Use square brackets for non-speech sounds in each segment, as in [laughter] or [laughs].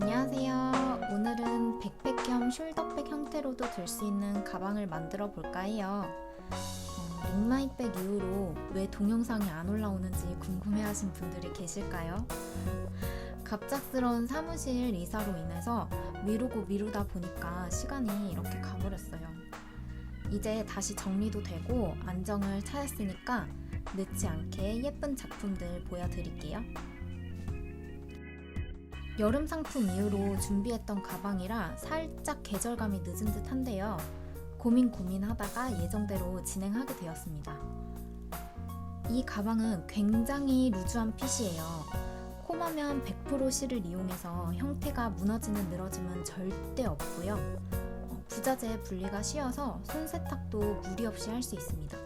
안녕하세요. 오늘은 백팩 겸 숄더백 형태로도 들 수 있는 가방을 만들어 볼까 해요. 어, 링마이백 이후로 왜 동영상이 안 올라오는지 궁금해하신 분들이 계실까요? 갑작스러운 사무실 이사로 인해서 미루고 미루다 보니까 시간이 이렇게 가버렸어요. 이제 다시 정리도 되고 안정을 찾았으니까 늦지 않게 예쁜 작품들 보여드릴게요. 여름 상품 이후로 준비했던 가방이라 살짝 계절감이 늦은 듯 한데요. 고민 고민하다가 예정대로 진행하게 되었습니다. 이 가방은 굉장히 루즈한 핏이에요. 콤하면 100% 실을 이용해서 형태가 무너지는 늘어짐은 절대 없고요. 어, 부자재 분리가 쉬워서 손 세탁도 무리 없이 할 수 있습니다.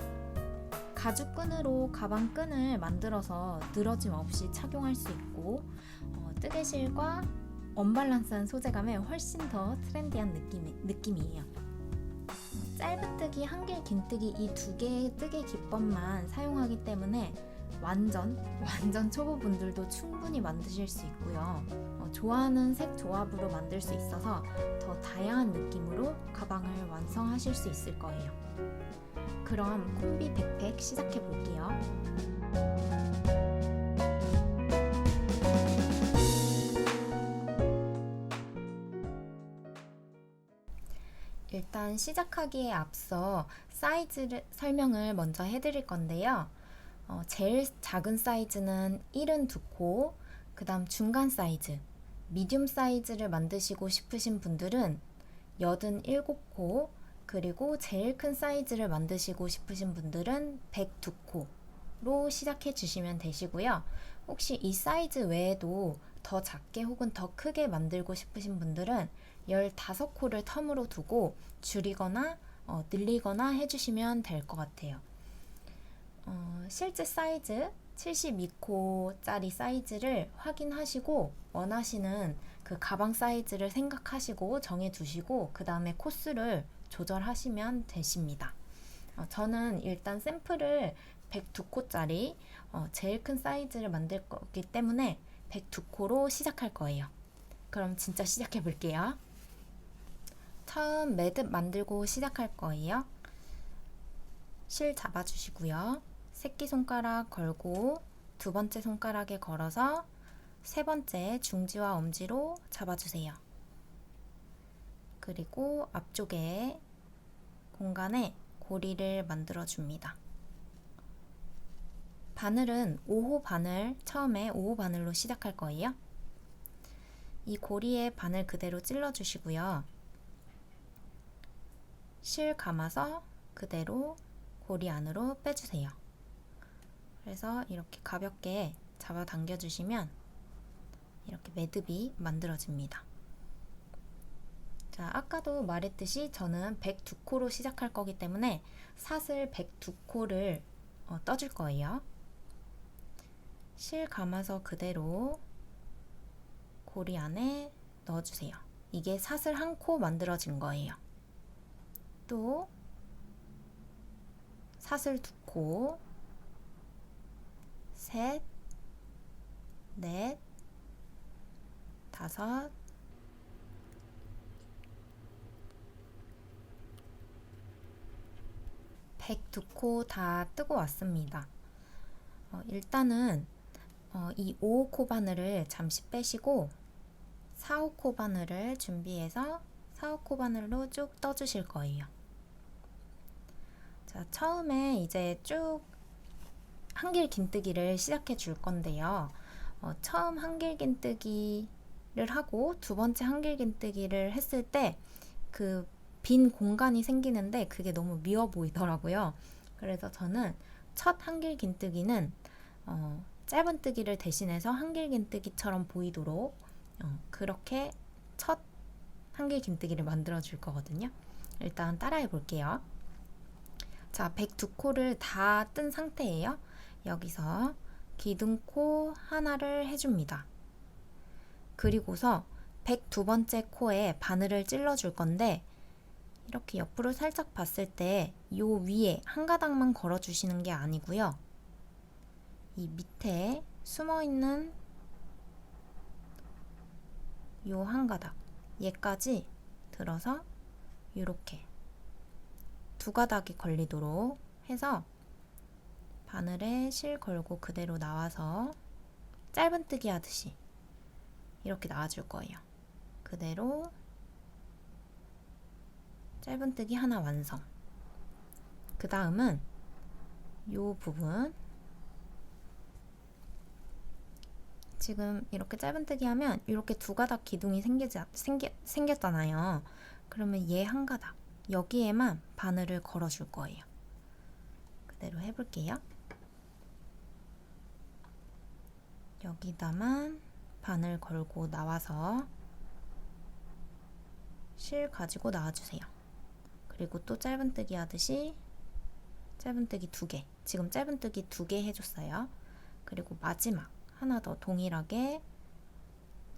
가죽끈으로 가방 끈을 만들어서 늘어짐 없이 착용할 수 있고 어, 뜨개실과 언밸런스한 소재감에 훨씬 더 트렌디한 느낌, 느낌이에요. 짧은 뜨기, 한길, 긴뜨기 이 두 개의 뜨개 기법만 사용하기 때문에 완전 완전 초보분들도 충분히 만드실 수 있고요. 어, 좋아하는 색 조합으로 만들 수 있어서 더 다양한 느낌으로 가방을 완성하실 수 있을 거예요. 그럼 콤비 백팩 시작해 볼게요. 일단 시작하기에 앞서 사이즈 설명을 먼저 해드릴 건데요. 어, 제일 작은 사이즈는 72코, 그 다음 중간 사이즈, 미디움 사이즈를 만드시고 싶으신 분들은 87코, 그리고 제일 큰 사이즈를 만드시고 싶으신 분들은 102코로 시작해 주시면 되시고요. 혹시 이 사이즈 외에도 더 작게 혹은 더 크게 만들고 싶으신 분들은 15코를 텀으로 두고 줄이거나 어, 늘리거나 해주시면 될 것 같아요. 어, 실제 사이즈 72코짜리 사이즈를 확인하시고 원하시는 그 가방 사이즈를 생각하시고 정해두시고 그 다음에 코스를 조절하시면 되십니다. 어, 저는 일단 샘플을 102코짜리 어, 제일 큰 사이즈를 만들 거기 때문에 102코로 시작할 거예요. 그럼 진짜 시작해 볼게요. 처음 매듭 만들고 시작할 거예요. 실 잡아주시고요. 새끼손가락 걸고 두 번째 손가락에 걸어서 세 번째 중지와 엄지로 잡아주세요. 그리고 앞쪽에 공간에 고리를 만들어 줍니다. 바늘은 5호 바늘, 처음에 5호 바늘로 시작할 거예요. 이 고리에 바늘 그대로 찔러 주시고요. 실 감아서 그대로 고리 안으로 빼주세요. 그래서 이렇게 가볍게 잡아 당겨 주시면 이렇게 매듭이 만들어집니다. 자, 아까도 말했듯이 저는 102코로 시작할 거기 때문에 사슬 102코를 어, 떠줄 거예요. 실 감아서 그대로 고리 안에 넣어주세요. 이게 사슬 한 코 만들어진 거예요. 또 사슬 두 코, 셋, 넷, 다섯, 백두 코다 뜨고 왔습니다. 어, 일단은 어, 이 5호 코 바늘을 잠시 빼시고 4호 코 바늘을 준비해서 4호 코 바늘로 쭉 떠주실 거예요. 자, 처음에 이제 쭉 한길 긴뜨기를 시작해 줄 건데요. 어, 처음 한길 긴뜨기를 하고 두 번째 한길 긴뜨기를 했을 때 그 빈 공간이 생기는데 그게 너무 미워 보이더라고요. 그래서 저는 첫 한길 긴뜨기는 어, 짧은 뜨기를 대신해서 한길 긴뜨기처럼 보이도록 어, 그렇게 첫 한길 긴뜨기를 만들어 줄 거거든요. 일단 따라해 볼게요. 자, 102코를 다 뜬 상태예요. 여기서 기둥코 하나를 해줍니다. 그리고서 102번째 코에 바늘을 찔러 줄 건데 이렇게 옆으로 살짝 봤을 때요 위에 한 가닥만 걸어 주시는 게 아니고요. 이 밑에 숨어 있는 요한 가닥 얘까지 들어서 이렇게 두 가닥이 걸리도록 해서 바늘에 실 걸고 그대로 나와서 짧은뜨기 하듯이 이렇게 나와줄 거예요. 그대로 짧은뜨기 하나 완성. 그 다음은 요 부분 지금 이렇게 짧은뜨기 하면 이렇게 두 가닥 기둥이 생기지, 생기, 생겼잖아요. 그러면 얘 한 가닥 여기에만 바늘을 걸어줄 거예요. 그대로 해볼게요. 여기다만 바늘 걸고 나와서 실 가지고 나와주세요. 그리고 또 짧은뜨기 하듯이 짧은뜨기 두 개. 지금 짧은뜨기 두 개 해줬어요. 그리고 마지막 하나 더 동일하게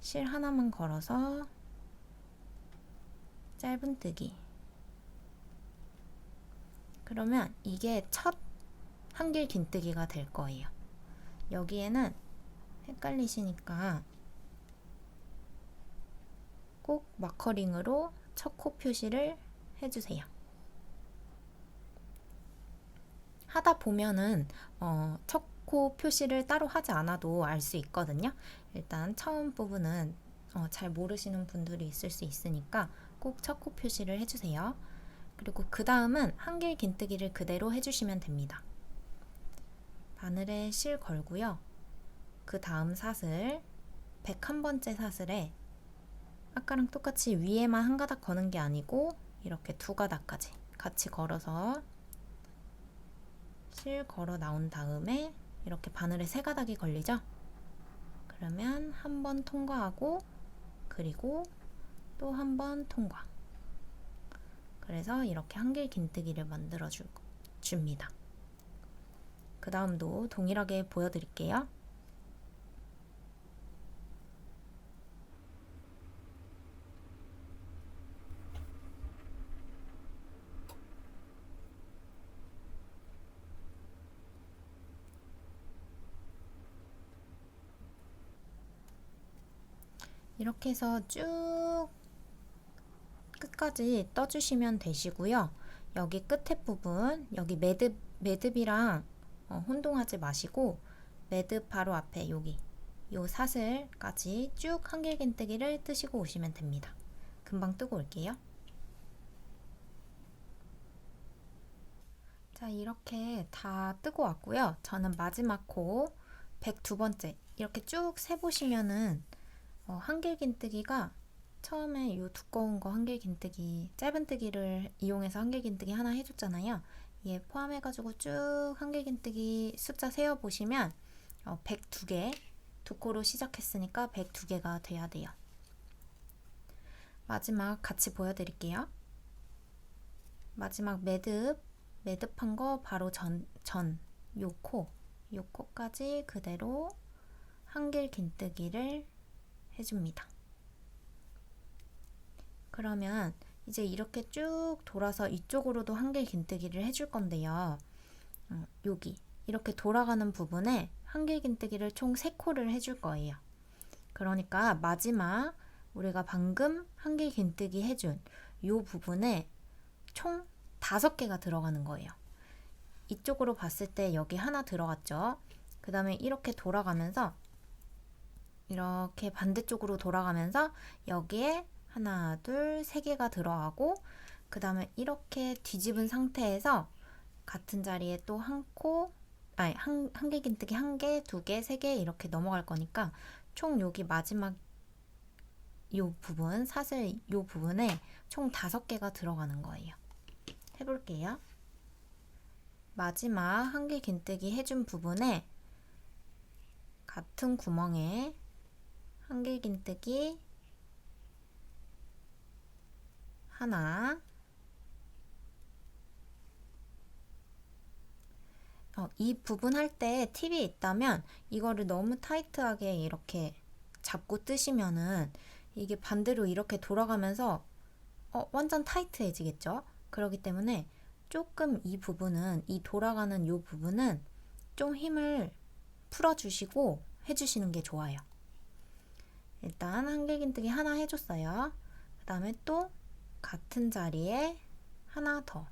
실 하나만 걸어서 짧은뜨기. 그러면 이게 첫 한길 긴뜨기가 될 거예요. 여기에는 헷갈리시니까 꼭 마커링으로 첫 코 표시를 해주세요. 하다 보면은 어, 첫코 표시를 따로 하지 않아도 알 수 있거든요. 일단 처음 부분은 어, 잘 모르시는 분들이 있을 수 있으니까 꼭 첫코 표시를 해주세요. 그리고 그 다음은 한길 긴뜨기를 그대로 해주시면 됩니다. 바늘에 실 걸고요. 그 다음 사슬 101번째 사슬에 아까랑 똑같이 위에만 한 가닥 거는 게 아니고 이렇게 두 가닥까지 같이 걸어서 실 걸어 나온 다음에 이렇게 바늘에 세 가닥이 걸리죠? 그러면 한 번 통과하고 그리고 또 한 번 통과. 그래서 이렇게 한길 긴뜨기를 만들어 주, 줍니다. 그 다음도 동일하게 보여드릴게요. 이렇게 해서 쭉 끝까지 떠주시면 되시고요. 여기 끝에 부분, 여기 매듭, 매듭이랑 어, 혼동하지 마시고 매듭 바로 앞에 여기 요 사슬까지 쭉 한길긴뜨기를 뜨시고 오시면 됩니다. 금방 뜨고 올게요. 자 이렇게 다 뜨고 왔고요. 저는 마지막 코 102번째 이렇게 쭉 세보시면은 어, 한길긴뜨기가 처음에 이 두꺼운 거 한길긴뜨기 짧은뜨기를 이용해서 한길긴뜨기 하나 해줬잖아요. 얘 포함해가지고 쭉 한길긴뜨기 숫자 세어보시면 어, 102개 두 코로 시작했으니까 102개가 돼야 돼요. 마지막 같이 보여드릴게요. 마지막 매듭, 매듭한 거 바로 전, 전, 요 코, 요 코까지 그대로 한길 긴뜨기를 해줍니다. 그러면 이제 이렇게 쭉 돌아서 이쪽으로도 한길 긴뜨기를 해줄 건데요. 어, 여기 이렇게 돌아가는 부분에 한길 긴뜨기를 총 3코를 해줄 거예요. 그러니까 마지막 우리가 방금 한길 긴뜨기 해준 이 부분에 총 5개가 들어가는 거예요. 이쪽으로 봤을 때 여기 하나 들어갔죠. 그 다음에 이렇게 돌아가면서 이렇게 반대쪽으로 돌아가면서 여기에 하나, 둘, 세 개가 들어가고 그 다음에 이렇게 뒤집은 상태에서 같은 자리에 또 한 코, 아니 한, 한 개 긴뜨기 한 개, 두 개, 세 개 이렇게 넘어갈 거니까 총 여기 마지막 요 부분, 사슬 요 부분에 총 다섯 개가 들어가는 거예요. 해볼게요. 마지막 한 개 긴뜨기 해준 부분에 같은 구멍에 한길긴뜨기 하나 어, 이 부분 할 때 팁이 있다면 이거를 너무 타이트하게 이렇게 잡고 뜨시면은 이게 반대로 이렇게 돌아가면서 어, 완전 타이트해지겠죠? 그렇기 때문에 조금 이 부분은 이 돌아가는 이 부분은 좀 힘을 풀어주시고 해주시는 게 좋아요. 일단 한길긴뜨기 하나 해줬어요. 그 다음에 또 같은 자리에 하나 더.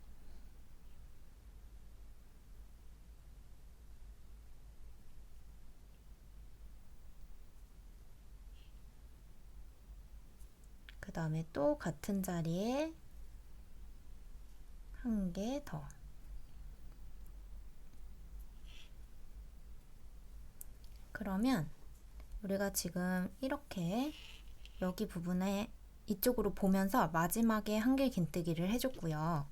그 다음에 또 같은 자리에 한 개 더. 그러면 우리가 지금 이렇게 여기 부분에 이쪽으로 보면서 마지막에 한길 긴뜨기를 해줬고요.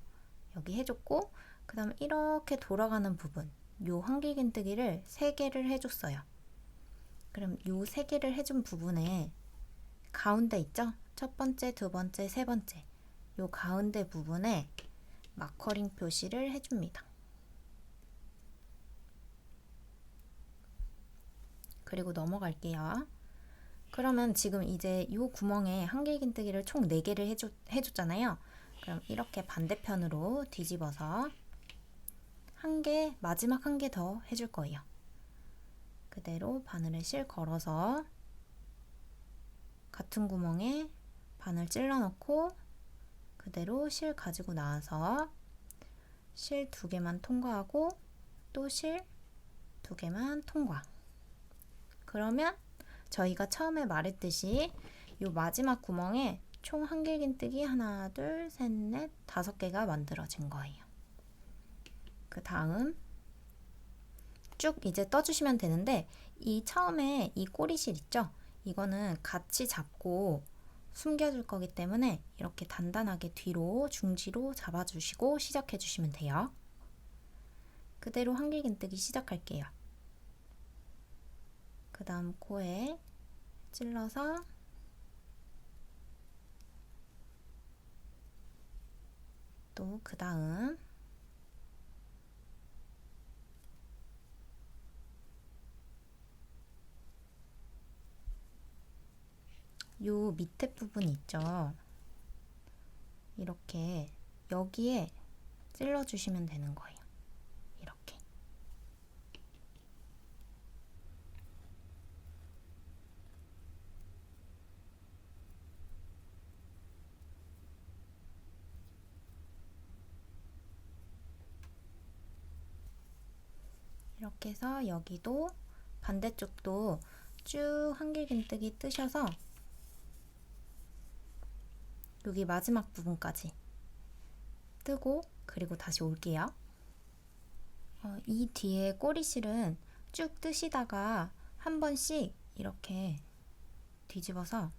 여기 해줬고 그 다음에 이렇게 돌아가는 부분 요 한길 긴뜨기를 세 개를 해줬어요. 그럼 요세 개를 해준 부분에 가운데 있죠? 첫 번째, 두 번째, 세 번째 요 가운데 부분에 마커링 표시를 해줍니다. 그리고 넘어갈게요. 그러면 지금 이제 이 구멍에 한길긴뜨기를 총 4개를 해줬, 해줬잖아요. 그럼 이렇게 반대편으로 뒤집어서 한 개, 마지막 한 개 더 해줄 거예요. 그대로 바늘에 실 걸어서 같은 구멍에 바늘 찔러 넣고 그대로 실 가지고 나와서 실 두 개만 통과하고 또 실 두 개만 통과. 그러면 저희가 처음에 말했듯이 이 마지막 구멍에 총 한길긴뜨기 하나, 둘, 셋, 넷, 다섯 개가 만들어진 거예요. 그 다음 쭉 이제 떠주시면 되는데 이 처음에 이 꼬리실 있죠? 이거는 같이 잡고 숨겨줄 거기 때문에 이렇게 단단하게 뒤로 중지로 잡아주시고 시작해 주시면 돼요. 그대로 한길긴뜨기 시작할게요. 그 다음 코에 찔러서 또 그 다음 요 밑에 부분 있죠. 이렇게 여기에 찔러주시면 되는 거예요. 이렇게. 해서 여기도 반대쪽도 쭉 한길긴뜨기 뜨셔서 여기 마지막 부분까지 뜨고 그리고 다시 올게요. 어, 이 뒤에 꼬리실은 쭉 뜨시다가 한 번씩 이렇게 뒤집어서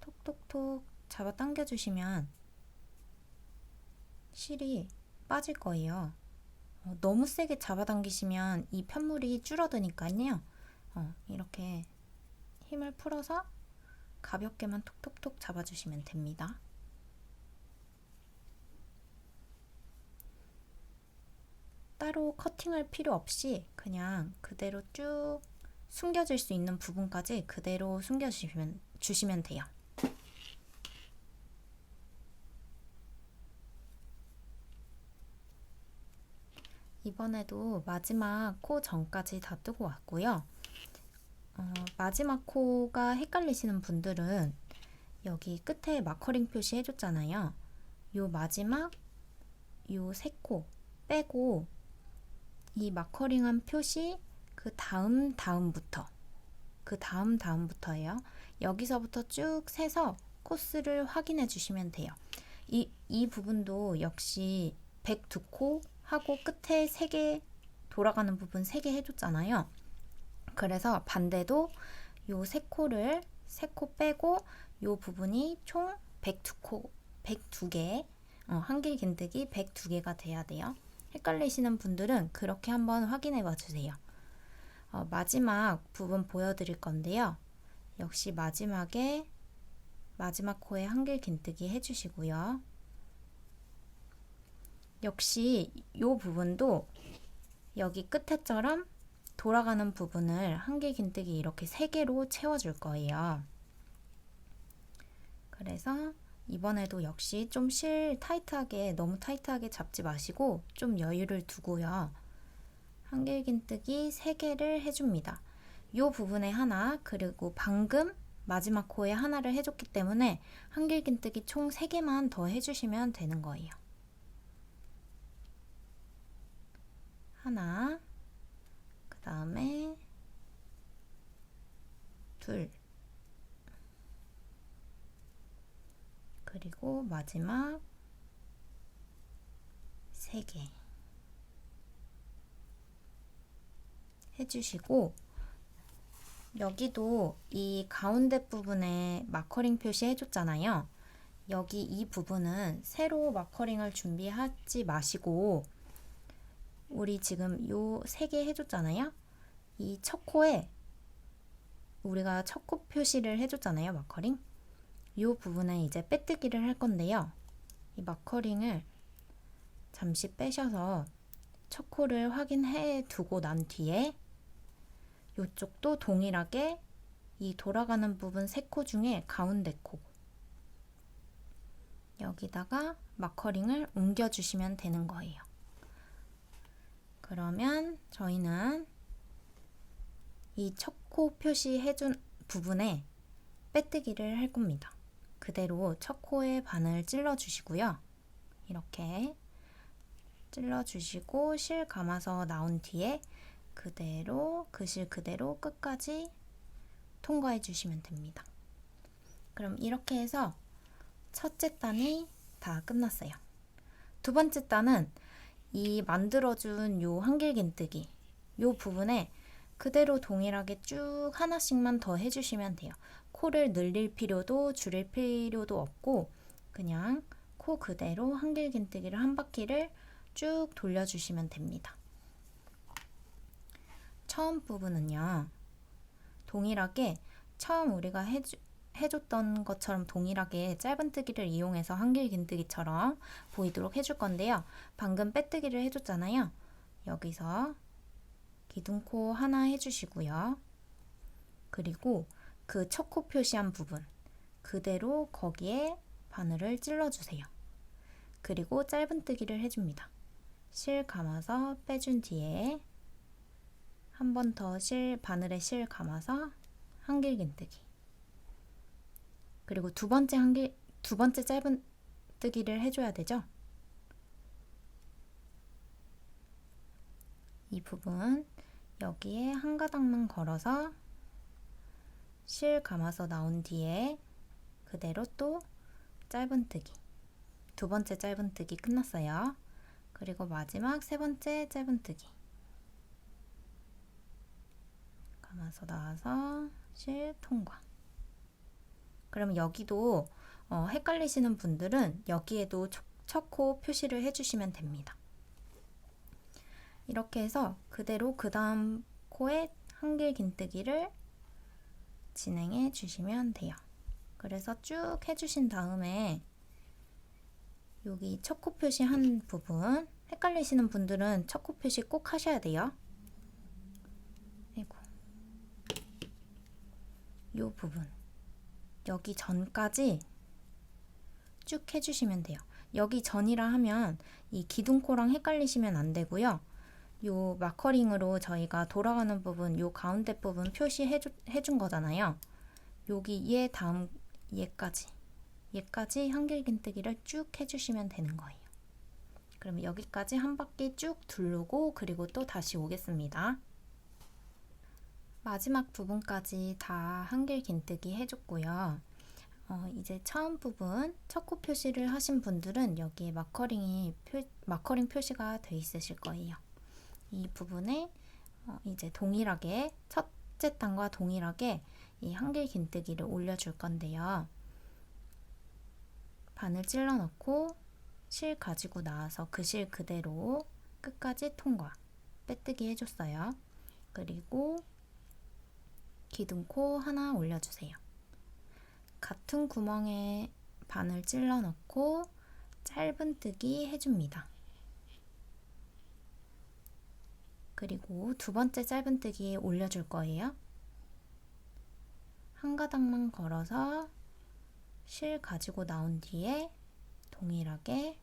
톡톡톡 잡아 당겨 주시면 실이 빠질 거예요. 어, 너무 세게 잡아당기시면 이 편물이 줄어드니까요. 어, 이렇게 힘을 풀어서 가볍게만 톡톡톡 잡아주시면 됩니다. 따로 커팅할 필요 없이 그냥 그대로 쭉 숨겨질 수 있는 부분까지 그대로 숨겨주시면 주시면 돼요. 이번에도 마지막 코 전까지 다 뜨고 왔고요. 어, 마지막 코가 헷갈리시는 분들은 여기 끝에 마커링 표시 해줬잖아요. 요 마지막 요 세 코 빼고 이 마커링한 표시 그 다음 다음부터 그 다음 다음부터예요. 여기서부터 쭉 세서 코스를 확인해 주시면 돼요. 이, 이 부분도 역시 102코 하고 끝에 3개 돌아가는 부분 3개 해줬잖아요. 그래서 반대도 요 3코를 3코 빼고 요 부분이 총 102코, 102개, 어, 한길 긴뜨기 102개가 돼야 돼요. 헷갈리시는 분들은 그렇게 한번 확인해 봐 주세요. 어, 마지막 부분 보여드릴 건데요. 역시 마지막에 마지막 코에 한길 긴뜨기 해주시고요. 역시 이 부분도 여기 끝에처럼 돌아가는 부분을 한길 긴뜨기 이렇게 세 개로 채워줄 거예요. 그래서 이번에도 역시 좀 실 타이트하게 너무 타이트하게 잡지 마시고 좀 여유를 두고요. 한길긴뜨기 3개를 해줍니다. 요 부분에 하나 그리고 방금 마지막 코에 하나를 해줬기 때문에 한길긴뜨기 총 3개만 더 해주시면 되는 거예요. 하나. 그 다음에 둘. 그리고 마지막 세 개. 해주시고 여기도 이 가운데 부분에 마커링 표시 해줬잖아요. 여기 이 부분은 새로 마커링을 준비하지 마시고 우리 지금 요 세 개 해줬잖아요. 이 첫 코에 우리가 첫 코 표시를 해줬잖아요. 마커링. 요 부분에 이제 빼뜨기를 할 건데요. 이 마커링을 잠시 빼셔서 첫 코를 확인해 두고 난 뒤에 이쪽도 동일하게 이 돌아가는 부분 세 코 중에 가운데 코 여기다가 마커링을 옮겨주시면 되는 거예요. 그러면 저희는 이 첫 코 표시해준 부분에 빼뜨기를 할 겁니다. 그대로 첫 코에 바늘 찔러주시고요. 이렇게 찔러주시고 실 감아서 나온 뒤에 그대로 그 실 그대로 끝까지 통과해 주시면 됩니다. 그럼 이렇게 해서 첫째 단이 다 끝났어요. 두 번째 단은 이 만들어준 요 한길긴뜨기 요 부분에 그대로 동일하게 쭉 하나씩만 더 해주시면 돼요. 코를 늘릴 필요도 줄일 필요도 없고 그냥 코 그대로 한길긴뜨기를 한 바퀴를 쭉 돌려주시면 됩니다. 처음 부분은요. 동일하게 처음 우리가 해주, 해줬던 것처럼 동일하게 짧은뜨기를 이용해서 한길 긴뜨기처럼 보이도록 해줄 건데요. 방금 빼뜨기를 해줬잖아요. 여기서 기둥코 하나 해주시고요. 그리고 그 첫 코 표시한 부분 그대로 거기에 바늘을 찔러주세요. 그리고 짧은뜨기를 해줍니다. 실 감아서 빼준 뒤에 한 번 더 실 바늘에 실 감아서 한길긴뜨기 그리고 두 번째 한길 두 번째 짧은 뜨기를 해줘야 되죠. 이 부분 여기에 한 가닥만 걸어서 실 감아서 나온 뒤에 그대로 또 짧은뜨기 두 번째 짧은뜨기 끝났어요. 그리고 마지막 세 번째 짧은뜨기 감아서 나와서 실 통과 그럼 여기도 어, 헷갈리시는 분들은 여기에도 첫코 표시를 해주시면 됩니다. 이렇게 해서 그대로 그 다음 코에 한길 긴뜨기를 진행해 주시면 돼요. 그래서 쭉 해주신 다음에 여기 첫 코 표시한 부분 헷갈리시는 분들은 첫 코 표시 꼭 하셔야 돼요. 아이고. 요 부분 여기 전까지 쭉 해주시면 돼요. 여기 전이라 하면 이 기둥코랑 헷갈리시면 안 되고요. 요 마커링으로 저희가 돌아가는 부분, 요 가운데 부분 표시해 준 거잖아요. 여기 얘 다음 얘까지 얘까지 한길긴뜨기를 쭉 해주시면 되는 거예요. 그럼 여기까지 한 바퀴 쭉 두르고 그리고 또 다시 오겠습니다. 마지막 부분까지 다 한길긴뜨기 해줬고요. 어, 이제 처음 부분 첫 코 표시를 하신 분들은 여기에 마커링이 표, 마커링 표시가 돼 있으실 거예요. 이 부분에 어, 이제 동일하게 첫째 단과 동일하게 이 한길 긴뜨기를 올려줄 건데요. 바늘 찔러 넣고 실 가지고 나와서 그 실 그대로 끝까지 통과 빼뜨기 해줬어요. 그리고 기둥코 하나 올려주세요. 같은 구멍에 바늘 찔러 넣고 짧은뜨기 해줍니다. 그리고 두 번째 짧은뜨기 올려줄 거예요. 한 가닥만 걸어서 실 가지고 나온 뒤에 동일하게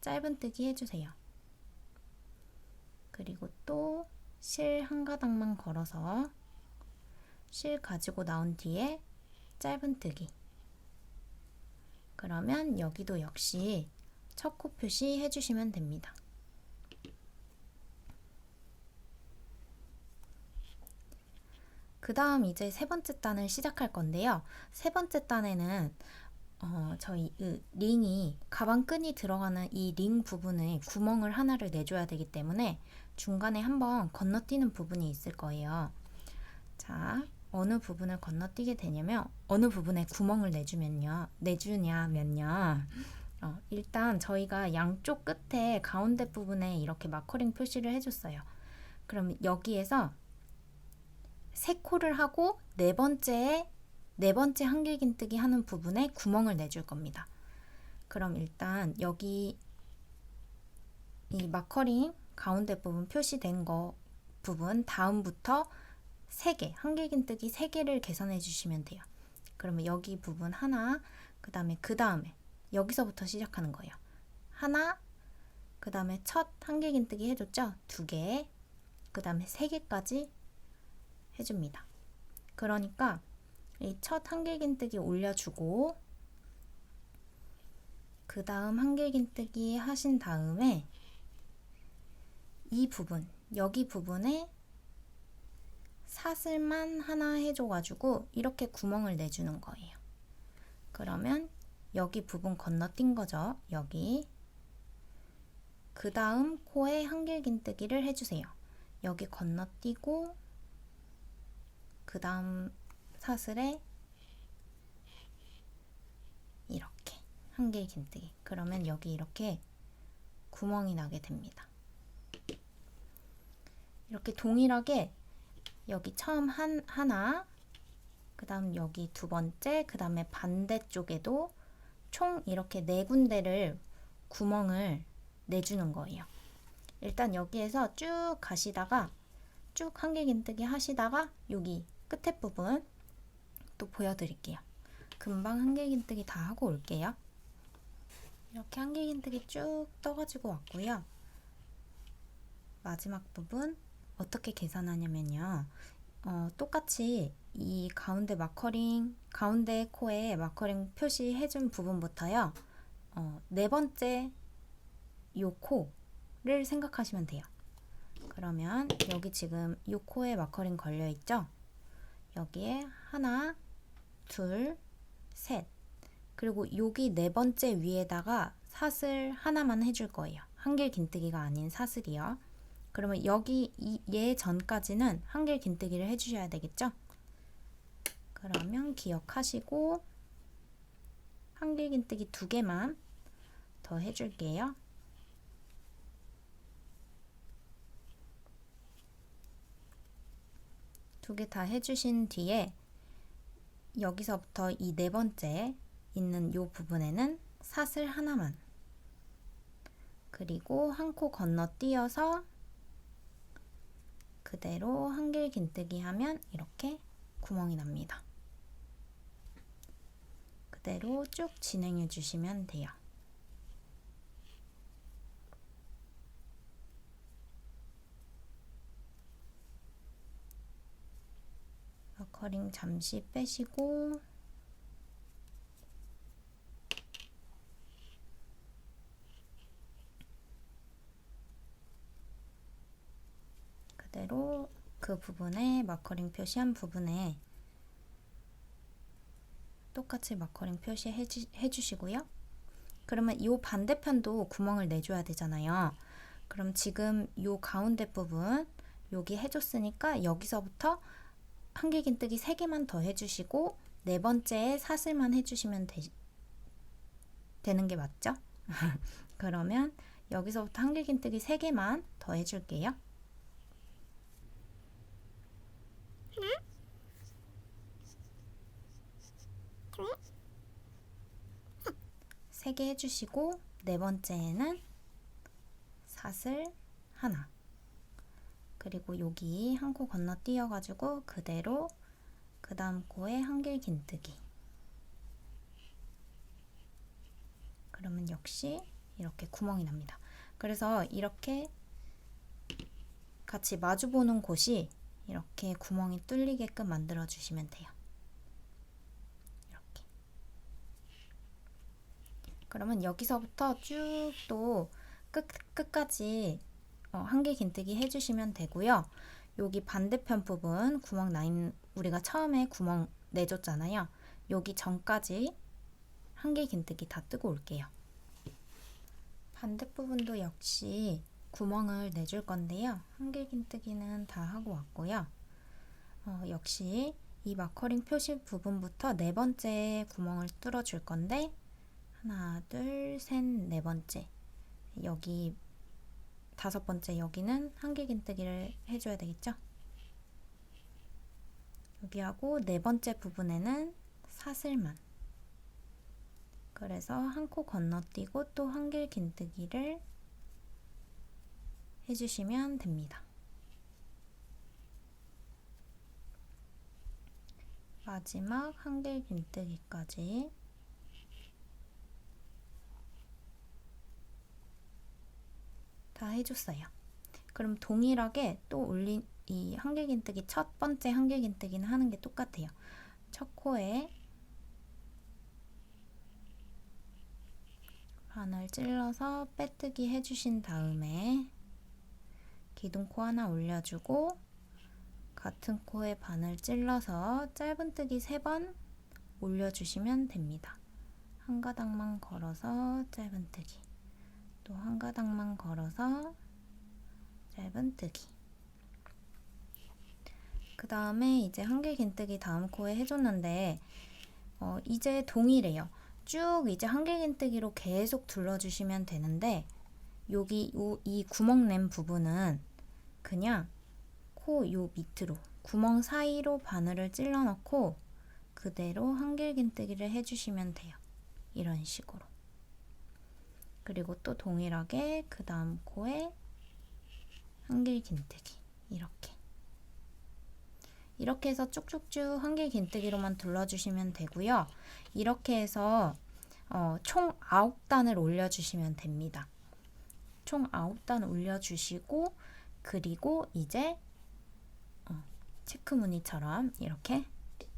짧은뜨기 해주세요. 그리고 또 실 한 가닥만 걸어서 실 가지고 나온 뒤에 짧은뜨기 그러면 여기도 역시 첫 코 표시 해주시면 됩니다. 그 다음 이제 세 번째 단을 시작할 건데요. 세 번째 단에는 어, 저희 이 링이 가방 끈이 들어가는 이 링 부분에 구멍을 하나를 내줘야 되기 때문에 중간에 한번 건너뛰는 부분이 있을 거예요. 자, 어느 부분을 건너뛰게 되냐면 어느 부분에 구멍을 내주면요, 내주냐면요. 어, 일단 저희가 양쪽 끝에 가운데 부분에 이렇게 마커링 표시를 해줬어요. 그럼 여기에서 세 코를 하고 네 번째에 네 번째 한길긴뜨기 하는 부분에 구멍을 내줄 겁니다. 그럼 일단 여기 이 마커링 가운데 부분 표시된 거 부분 다음부터 3개, 한길긴뜨기 3개를 계산해 주시면 돼요. 그러면 여기 부분 하나, 그 다음에 그 다음에 여기서부터 시작하는 거예요. 하나, 그 다음에 첫 한길긴뜨기 해줬죠? 두 개, 그 다음에 세 개까지 해줍니다. 그러니까 이 첫 한길긴뜨기 올려주고 그 다음 한길긴뜨기 하신 다음에 이 부분, 여기 부분에 사슬만 하나 해줘가지고 이렇게 구멍을 내주는 거예요. 그러면 여기 부분 건너뛴 거죠. 여기. 그 다음 코에 한길긴뜨기를 해주세요. 여기 건너뛰고 그 다음 사슬에 이렇게 한길긴뜨기. 그러면 여기 이렇게 구멍이 나게 됩니다. 이렇게 동일하게 여기 처음 한 하나, 그 다음 여기 두 번째, 그 다음에 반대쪽에도 총 이렇게 네 군데를 구멍을 내주는 거예요. 일단 여기에서 쭉 가시다가 쭉 한길긴뜨기 하시다가 여기 끝에 부분 또 보여드릴게요. 금방 한길긴뜨기 다 하고 올게요. 이렇게 한길긴뜨기 쭉 떠가지고 왔고요. 마지막 부분 어떻게 계산하냐면요. 어, 똑같이 이 가운데 마커링, 가운데 코에 마커링 표시해준 부분부터요. 어, 네 번째 요 코를 생각하시면 돼요. 그러면 여기 지금 요 코에 마커링 걸려 있죠? 여기에 하나, 둘, 셋. 그리고 여기 네 번째 위에다가 사슬 하나만 해줄 거예요. 한길 긴뜨기가 아닌 사슬이요. 그러면 여기 이, 얘 전까지는 한길 긴뜨기를 해주셔야 되겠죠? 그러면 기억하시고 한길 긴뜨기 두 개만 더 해줄게요. 두 개 다 해주신 뒤에 여기서부터 이 네 번째 있는 요 부분에는 사슬 하나만 그리고 한 코 건너뛰어서 그대로 한길 긴뜨기 하면 이렇게 구멍이 납니다. 그대로 쭉 진행해 주시면 돼요. 커링 잠시 빼시고 그 부분에 마커링 표시한 부분에 똑같이 마커링 표시 해주, 해주시고요. 그러면 이 반대편도 구멍을 내줘야 되잖아요. 그럼 지금 이 가운데 부분 여기 해줬으니까 여기서부터 한길긴 뜨기 3개만 더 해주시고 네 번째에 사슬만 해주시면 되, 되는 게 맞죠? [laughs] 그러면 여기서부터 한길긴 뜨기 3개만 더 해줄게요. 세개 해주시고 네 번째에는 사슬 하나 그리고 여기 한 코 건너뛰어 가지고 그대로 그 다음 코에 한길 긴뜨기 그러면 역시 이렇게 구멍이 납니다. 그래서 이렇게 같이 마주 보는 곳이 이렇게 구멍이 뚫리게끔 만들어 주시면 돼요. 이렇게. 그러면 여기서부터 쭉 또 끝, 끝까지 어, 한길 긴뜨기 해주시면 되고요. 여기 반대편 부분 구멍 나인 우리가 처음에 구멍 내줬잖아요. 여기 전까지 한길 긴뜨기 다 뜨고 올게요. 반대 부분도 역시 구멍을 내줄 건데요. 한길 긴뜨기는 다 하고 왔고요. 어, 역시 이 마커링 표시 부분부터 네 번째 구멍을 뚫어 줄 건데 하나, 둘, 셋, 네 번째 여기 다섯 번째 여기는 한길 긴뜨기를 해줘야 되겠죠? 여기하고 네 번째 부분에는 사슬만 그래서 한 코 건너뛰고 또 한길 긴뜨기를 해주시면 됩니다. 마지막 한길 긴뜨기까지 다 해줬어요. 그럼 동일하게 또 올린 이 한길 긴뜨기 첫 번째 한길 긴뜨기는 하는 게 똑같아요. 첫 코에 바늘 찔러서 빼뜨기 해주신 다음에 기둥 코 하나 올려주고 같은 코에 바늘 찔러서 짧은뜨기 3번 올려주시면 됩니다. 한 가닥만 걸어서 짧은뜨기 또 한 가닥만 걸어서 짧은뜨기 그 다음에 이제 한길 긴뜨기 다음 코에 해줬는데 어, 이제 동일해요. 쭉 이제 한길 긴뜨기로 계속 둘러주시면 되는데 여기 요, 이 구멍 낸 부분은 그냥 코 요 밑으로 구멍 사이로 바늘을 찔러 넣고 그대로 한길 긴뜨기를 해주시면 돼요. 이런 식으로. 그리고 또 동일하게 그 다음 코에 한길 긴뜨기 이렇게. 이렇게 해서 쭉쭉쭉 한길 긴뜨기로만 둘러주시면 되고요. 이렇게 해서 어, 총 9단을 올려주시면 됩니다. 총 9단 올려주시고 그리고 이제 어, 체크 무늬처럼 이렇게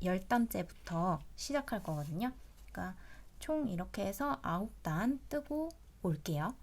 10단째부터 시작할 거거든요. 그러니까 총 이렇게 해서 9단 뜨고 올게요.